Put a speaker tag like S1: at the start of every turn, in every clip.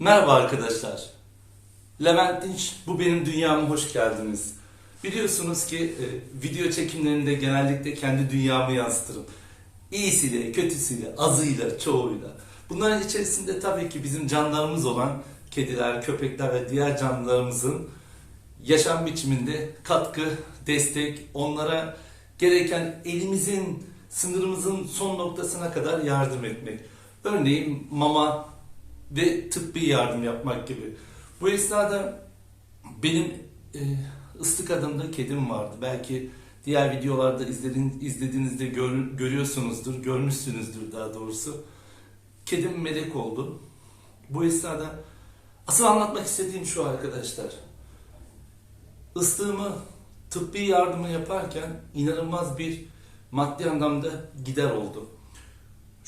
S1: Merhaba arkadaşlar. Levent Dinç, bu benim dünyama hoş geldiniz. Biliyorsunuz ki e, video çekimlerinde genellikle kendi dünyamı yansıtırım. İyisiyle, kötüsüyle, azıyla, çoğuyla. Bunların içerisinde tabii ki bizim canlarımız olan kediler, köpekler ve diğer canlılarımızın yaşam biçiminde katkı, destek, onlara gereken elimizin, sınırımızın son noktasına kadar yardım etmek. Örneğin mama ve tıbbi yardım yapmak gibi. Bu esnada benim e, ıslık adımda kedim vardı. Belki diğer videolarda izledin, izlediğinizde gör, görüyorsunuzdur, görmüşsünüzdür daha doğrusu. Kedim melek oldu. Bu esnada asıl anlatmak istediğim şu arkadaşlar. Islığımı tıbbi yardımı yaparken inanılmaz bir maddi anlamda gider oldu.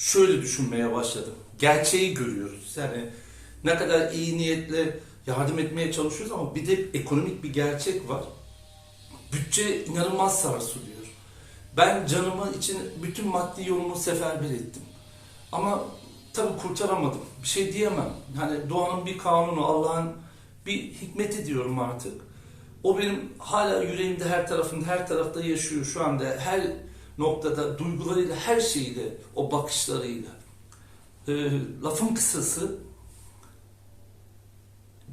S1: Şöyle düşünmeye başladım. Gerçeği görüyoruz. Yani ne kadar iyi niyetle yardım etmeye çalışıyoruz ama bir de ekonomik bir gerçek var. Bütçe inanılmaz sarsılıyor. Ben canımı için bütün maddi yolumu seferber ettim. Ama tabii kurtaramadım. Bir şey diyemem. Hani doğanın bir kanunu, Allah'ın bir hikmeti diyorum artık. O benim hala yüreğimde her tarafında, her tarafta yaşıyor şu anda. Her noktada, duygularıyla, her şeyiyle, o bakışlarıyla. Ee, lafın kısası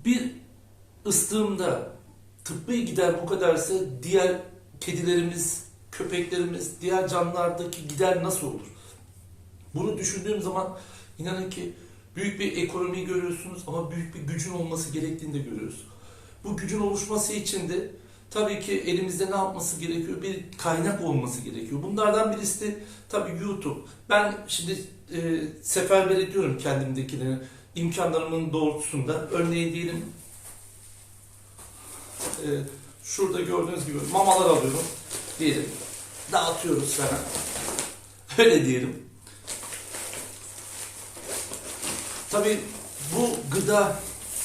S1: bir ıstığımda tıbbi gider bu kadarsa diğer kedilerimiz, köpeklerimiz, diğer canlılardaki gider nasıl olur? Bunu düşündüğüm zaman inanın ki büyük bir ekonomi görüyorsunuz ama büyük bir gücün olması gerektiğini de görüyoruz. Bu gücün oluşması için de tabii ki elimizde ne yapması gerekiyor? Bir kaynak olması gerekiyor. Bunlardan birisi de tabii YouTube. Ben şimdi e, seferber ediyorum kendimdekileri imkanlarımın doğrultusunda. Örneğin diyelim e, şurada gördüğünüz gibi mamalar alıyorum diyelim. Dağıtıyoruz sana. Öyle diyelim. Tabii bu gıda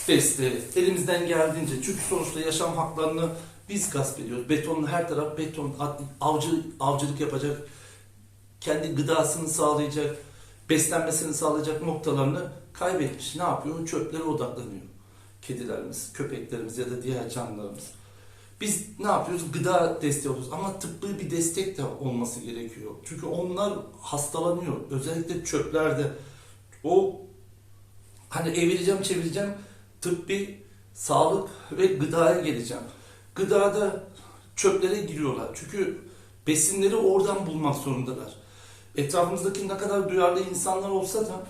S1: desteği elimizden geldiğince çünkü sonuçta yaşam haklarını biz gasp ediyoruz. Betonlu her taraf beton, avcı avcılık yapacak, kendi gıdasını sağlayacak, beslenmesini sağlayacak noktalarını kaybetmiş. Ne yapıyor? Çöplere odaklanıyor. Kedilerimiz, köpeklerimiz ya da diğer canlılarımız. Biz ne yapıyoruz? Gıda desteği oluyoruz ama tıbbi bir destek de olması gerekiyor. Çünkü onlar hastalanıyor. Özellikle çöplerde. O hani evireceğim çevireceğim tıbbi, sağlık ve gıdaya geleceğim. Gıdada çöplere giriyorlar. Çünkü besinleri oradan bulmak zorundalar. Etrafımızdaki ne kadar duyarlı insanlar olsa da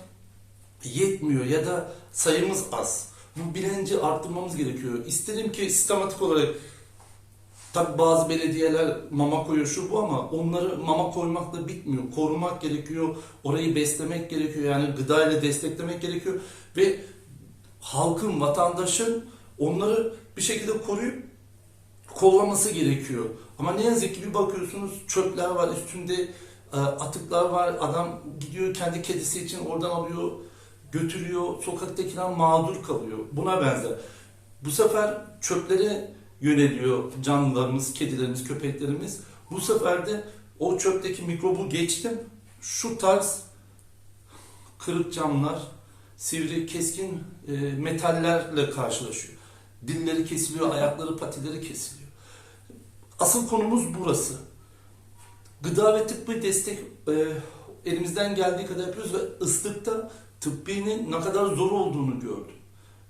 S1: yetmiyor ya da sayımız az. Bu bilinci arttırmamız gerekiyor. İsterim ki sistematik olarak Tabi bazı belediyeler mama koyuyor şu bu ama onları mama koymakla bitmiyor. Korumak gerekiyor, orayı beslemek gerekiyor. Yani gıda ile desteklemek gerekiyor. Ve halkın, vatandaşın onları bir şekilde koruyup kollaması gerekiyor. Ama ne yazık ki bir bakıyorsunuz çöpler var üstünde e, atıklar var. Adam gidiyor kendi kedisi için oradan alıyor, götürüyor. Sokaktakiler mağdur kalıyor. Buna benzer. Bu sefer çöplere yöneliyor canlılarımız, kedilerimiz, köpeklerimiz. Bu sefer de o çöpteki mikrobu geçtim. Şu tarz kırık camlar, sivri, keskin e, metallerle karşılaşıyor. Dilleri kesiliyor, ayakları, patileri kesiliyor. Asıl konumuz burası. Gıda ve tıbbi destek e, elimizden geldiği kadar yapıyoruz ve ıslıkta tıbbinin ne kadar zor olduğunu gördüm.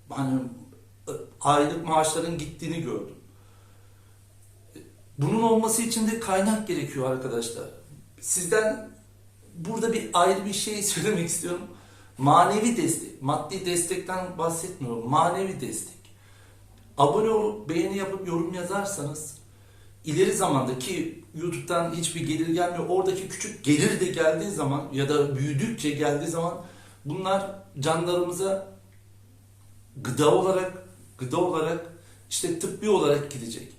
S1: Hani e, aylık maaşların gittiğini gördüm. Bunun olması için de kaynak gerekiyor arkadaşlar. Sizden burada bir ayrı bir şey söylemek istiyorum. Manevi destek, maddi destekten bahsetmiyorum. Manevi destek. Abone olup beğeni yapıp yorum yazarsanız ileri zamanda ki YouTube'dan hiçbir gelir gelmiyor. Oradaki küçük gelir de geldiği zaman ya da büyüdükçe geldiği zaman bunlar canlarımıza gıda olarak gıda olarak işte tıbbi olarak gidecek.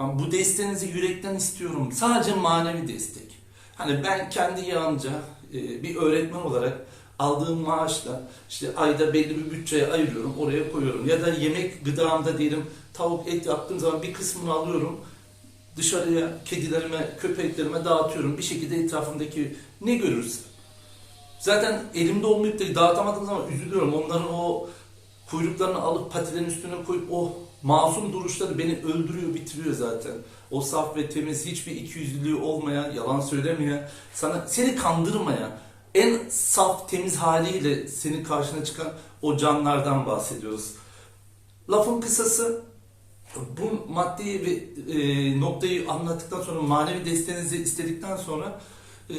S1: Yani bu desteğinizi yürekten istiyorum. Sadece manevi destek. Hani ben kendi yağınca e, bir öğretmen olarak aldığım maaşla işte ayda belli bir bütçeye ayırıyorum, oraya koyuyorum. Ya da yemek gıdamda diyelim tavuk et yaptığım zaman bir kısmını alıyorum. Dışarıya kedilerime, köpeklerime dağıtıyorum. Bir şekilde etrafımdaki ne görürse. Zaten elimde olmayıp da dağıtamadığım zaman üzülüyorum. Onların o kuyruklarını alıp patilerin üstüne koyup o masum duruşları beni öldürüyor, bitiriyor zaten. O saf ve temiz, hiçbir ikiyüzlülüğü olmayan, yalan söylemeyen, sana seni kandırmayan, en saf, temiz haliyle senin karşına çıkan o canlardan bahsediyoruz. Lafın kısası, bu maddi bir e, noktayı anlattıktan sonra, manevi desteğinizi istedikten sonra e,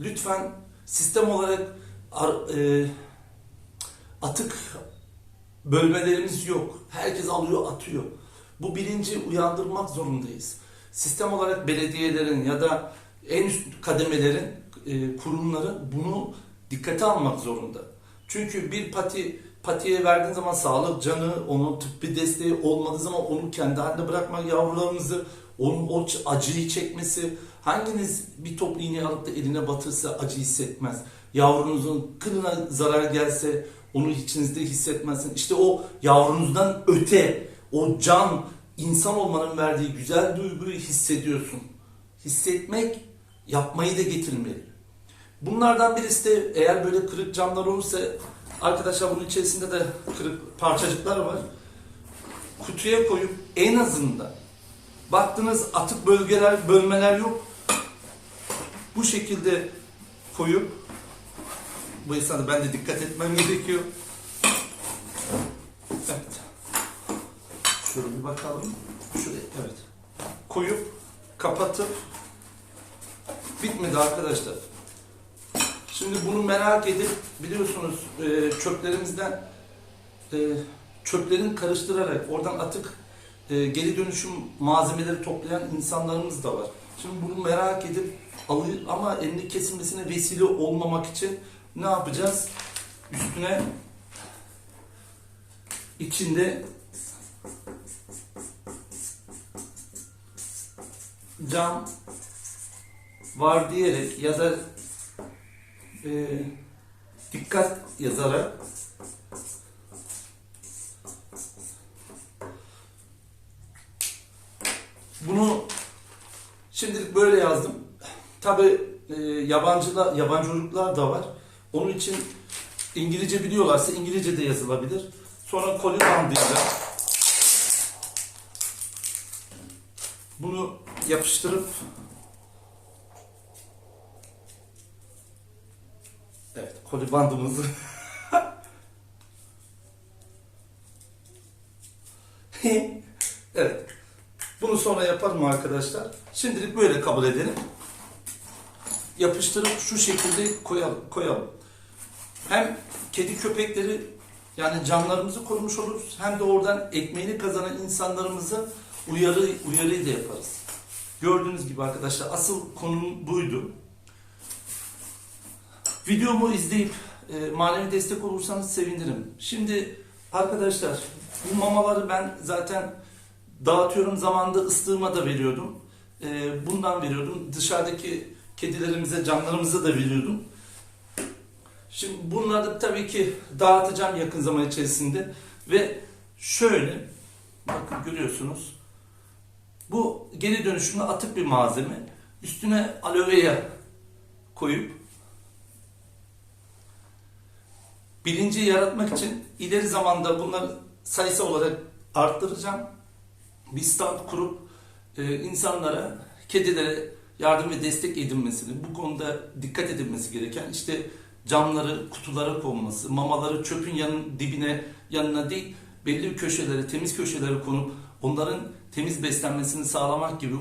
S1: lütfen sistem olarak ar- e, atık bölmelerimiz yok. Herkes alıyor, atıyor. Bu bilinci uyandırmak zorundayız. Sistem olarak belediyelerin ya da en üst kademelerin, e, kurumları bunu dikkate almak zorunda. Çünkü bir pati patiye verdiğin zaman sağlık canı, onun tıbbi desteği olmadığı zaman onu kendi halinde bırakmak yavrularımızı, onun o acıyı çekmesi, hanginiz bir top iğne alıp da eline batırsa acı hissetmez. Yavrunuzun kılına zarar gelse onu içinizde hissetmezsin. İşte o yavrunuzdan öte, o can, insan olmanın verdiği güzel duyguyu hissediyorsun. Hissetmek yapmayı da getirmeli. Bunlardan birisi de eğer böyle kırık camlar olursa arkadaşlar bunun içerisinde de kırık parçacıklar var. Kutuya koyup en azından baktınız atık bölgeler, bölmeler yok. Bu şekilde koyup bu esnada ben de dikkat etmem gerekiyor. Evet. Şöyle bir bakalım. Şuraya evet. Koyup kapatıp bitmedi arkadaşlar. Şimdi bunu merak edip biliyorsunuz e, çöplerimizden e, çöplerin karıştırarak oradan atık e, geri dönüşüm malzemeleri toplayan insanlarımız da var. Şimdi bunu merak edip alıyor ama elini kesilmesine vesile olmamak için ne yapacağız? Üstüne içinde cam var diyerek ya da e, dikkat yazarak bunu şimdilik böyle yazdım. Tabi e, yabancılar, yabancı çocuklar da var. Onun için İngilizce biliyorlarsa İngilizce de yazılabilir. Sonra koli bandıyla bunu yapıştırıp Evet, koli bandımızı Evet. Bunu sonra yaparım arkadaşlar. Şimdilik böyle kabul edelim. Yapıştırıp şu şekilde koyalım. koyalım. Hem kedi köpekleri yani canlarımızı korumuş oluruz. Hem de oradan ekmeğini kazanan insanlarımıza uyarı uyarıyı da yaparız. Gördüğünüz gibi arkadaşlar asıl konum buydu. Videomu izleyip e, manevi destek olursanız sevinirim. Şimdi arkadaşlar bu mamaları ben zaten dağıtıyorum zamanında ıslığıma da veriyordum. E, bundan veriyordum. Dışarıdaki kedilerimize, canlarımıza da veriyordum. Şimdi bunları tabii ki dağıtacağım yakın zaman içerisinde ve şöyle bakın görüyorsunuz bu geri dönüşümlü atık bir malzeme. Üstüne aloe koyup bilinci yaratmak için ileri zamanda bunları sayısı olarak arttıracağım. Bir stand kurup e, insanlara, kedilere yardım ve destek edilmesini, bu konuda dikkat edilmesi gereken işte camları kutulara konması, mamaları çöpün yanın dibine yanına değil belli köşelere, temiz köşelere konup onların temiz beslenmesini sağlamak gibi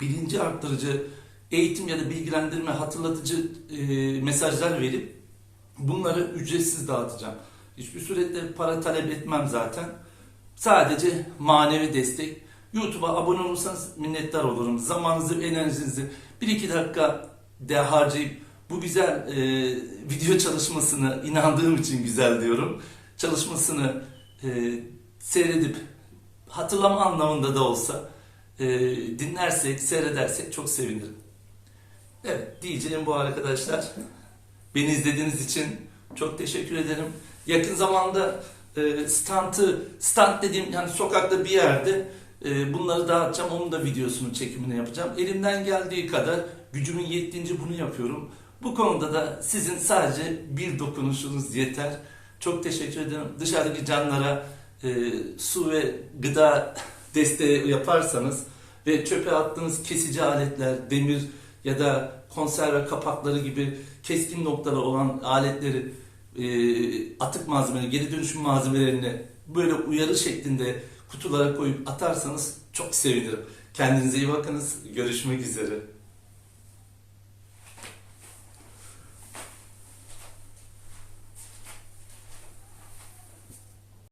S1: bilinci arttırıcı eğitim ya da bilgilendirme, hatırlatıcı e, mesajlar verip bunları ücretsiz dağıtacağım. Hiçbir surette para talep etmem zaten. Sadece manevi destek. YouTube'a abone olursanız minnettar olurum. Zamanınızı, enerjinizi bir iki dakika de harcayıp bu güzel e, video çalışmasını inandığım için güzel diyorum. Çalışmasını e, seyredip hatırlama anlamında da olsa e, dinlersek, seyredersek çok sevinirim. Evet diyeceğim bu arkadaşlar. Beni izlediğiniz için çok teşekkür ederim. Yakın zamanda e, standı, stand dediğim yani sokakta bir yerde e, bunları dağıtacağım. Onun da videosunu, çekimini yapacağım. Elimden geldiği kadar gücümün yettiğince bunu yapıyorum. Bu konuda da sizin sadece bir dokunuşunuz yeter. Çok teşekkür ederim. Dışarıdaki canlara e, su ve gıda desteği yaparsanız ve çöpe attığınız kesici aletler, demir ya da konserve kapakları gibi keskin noktaları olan aletleri e, atık malzemeleri, geri dönüşüm malzemelerini böyle uyarı şeklinde kutulara koyup atarsanız çok sevinirim. Kendinize iyi bakınız. Görüşmek üzere.